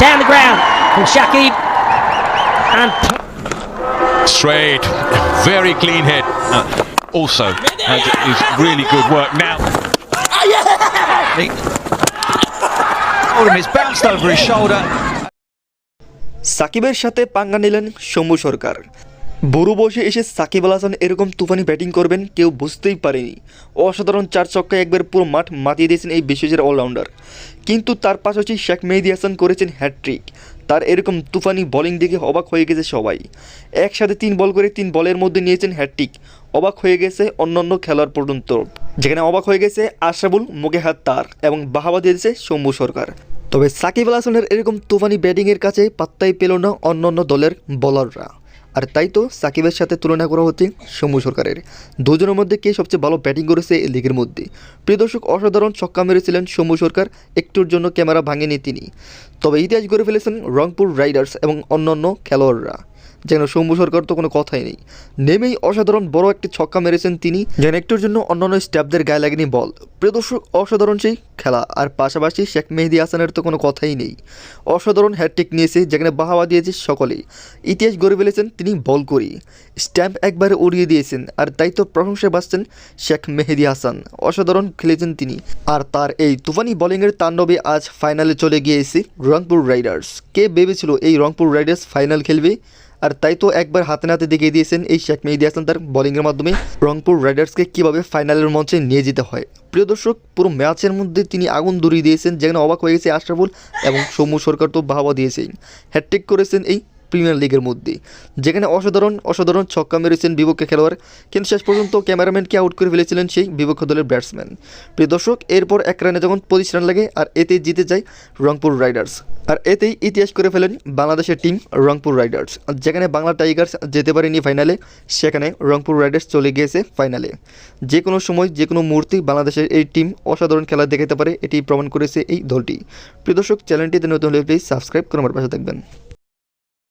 Down the ground from Shakib. And Straight, very clean hit. Uh, also, had is really good work now. Oh, it's bounced over his shoulder. সাকিবের সাথে পাঙ্গা নিলেন শম্ভু সরকার বড় বসে এসে সাকিব আল হাসান এরকম তুফানি batting করবেন কেউ বুঝতেই পারেনি। অসাধারণ চার ছক্কায় একবার পুরো মাঠ মাতিয়ে দিয়েছেন এই বিশ্বজের অলরাউন্ডার কিন্তু তার পাশাপাশি শেখ মেহেদি হাসান করেছেন হ্যাট্রিক তার এরকম তুফানি বোলিং দেখে অবাক হয়ে গেছে সবাই। একসাথে তিন বল করে তিন বলের মধ্যে নিয়েছেন হ্যাট্রিক অবাক হয়ে গেছে অন্যান্য খেলোয়াড় পর্যন্ত। যেখানে অবাক হয়ে গেছে আশরাফুল মুগেহাত তার এবং বাহাবা দিয়েছে শম্ভু সরকার। তবে সাকিব আল হাসানের এরকম তুফানি ব্যাটিংয়ের কাছে পাত্তাই পেল না অন্যান্য দলের বোলাররা আর তাই তো সাকিবের সাথে তুলনা করা হচ্ছে শম্ভু সরকারের। দুজনের মধ্যে কে সবচেয়ে ভালো ব্যাটিং করেছে এই লিগের মধ্যে? প্রিয় দর্শক, অসাধারণ ছক্কা মেরেছিলেন শম্ভু সরকার, একটুর জন্য ক্যামেরা ভাঙেনি তিনি। তবে ইতিহাস গড়ে ফেলেছেন রংপুর রাইডার্স এবং অন্যান্য খেলোয়াড়রা। যেন শম্ভু সরকার তো কোনো কথাই নেই। নেমেই অসাধারণ বড় একটি ছক্কা মেরেছেন তিনি। যেন একটুর জন্য অন্যান্য স্টাফদের গায়ে লাগেনি বল। প্রিয় দর্শক, অসাধারণ সেই খেলা। আর পাশাপাশি শেখ মেহেদি হাসানের তো কোনো কথাই নেই। অসাধারণ হ্যাট্রিক নিয়েছে, যেখানে বাহাবা দিয়েছে সকলেই। ইতিহাস গড়ে ফেলেছেন তিনি বল করি স্ট্যাম্প একবারে উড়িয়ে দিয়েছেন, আর তাই তো প্রশংসায় বাঁচছেন শেখ মেহেদি হাসান। অসাধারণ খেলেছেন তিনি। আর তার এই তুফানি বোলিংয়ের তাণ্ডবে আজ ফাইনালে চলে গিয়েছে রংপুর রাইডার্স। কে ভেবেছিল এই রংপুর রাইডার্স ফাইনাল খেলবে? আর তাই তো একবার হাতে নাতে দেখিয়ে দিয়েছেন এই শেখ মেহেদি হাসান তার বলিংয়ের মাধ্যমে রংপুর রাইডার্সকে কীভাবে ফাইনালের মঞ্চে নিয়ে যেতে হয়। প্রিয় দর্শক, পুরো ম্যাচের মধ্যে তিনি আগুন ধরিয়ে দিয়েছেন, যেখানে অবাক হয়ে গেছে আশরাফুল এবং সৌম্য সরকার তো বাহাবা দিয়েছেন হ্যাট্রিক করেছেন এই প্রিমিয়ার লিগের মধ্যে যেখানে অসাধারণ অসাধারণ ছক্কা মেরেছেন বিপক্ষে খেলোয়াড়। কিন্তু শেষ পর্যন্ত ক্যামেরাম্যানকে আউট করে ফেলেছিলেন সেই বিপক্ষ দলের ব্যাটসম্যান প্রিয় দর্শক, এরপর এক রানে যখন পঁচিশ রান লাগে, আর এতে জিতে যায় রংপুর রাইডার্স। আর এতেই ইতিহাস করে ফেলেন বাংলাদেশের টিম রংপুর রাইডার্স। যেখানে বাংলা টাইগার্স যেতে পারেনি ফাইনালে সেখানে রংপুর রাইডার্স চলে গিয়েছে ফাইনালে যে কোনো সময়, যে কোনো মুহূর্তে বাংলাদেশের এই টিম অসাধারণ খেলা দেখাতে পারে, এটি প্রমাণ করেছে এই দলটি। প্রিয় দর্শক চ্যানেলটিতে নতুন হলে প্লিজ সাবস্ক্রাইব করে আমার পাশে থাকবেন।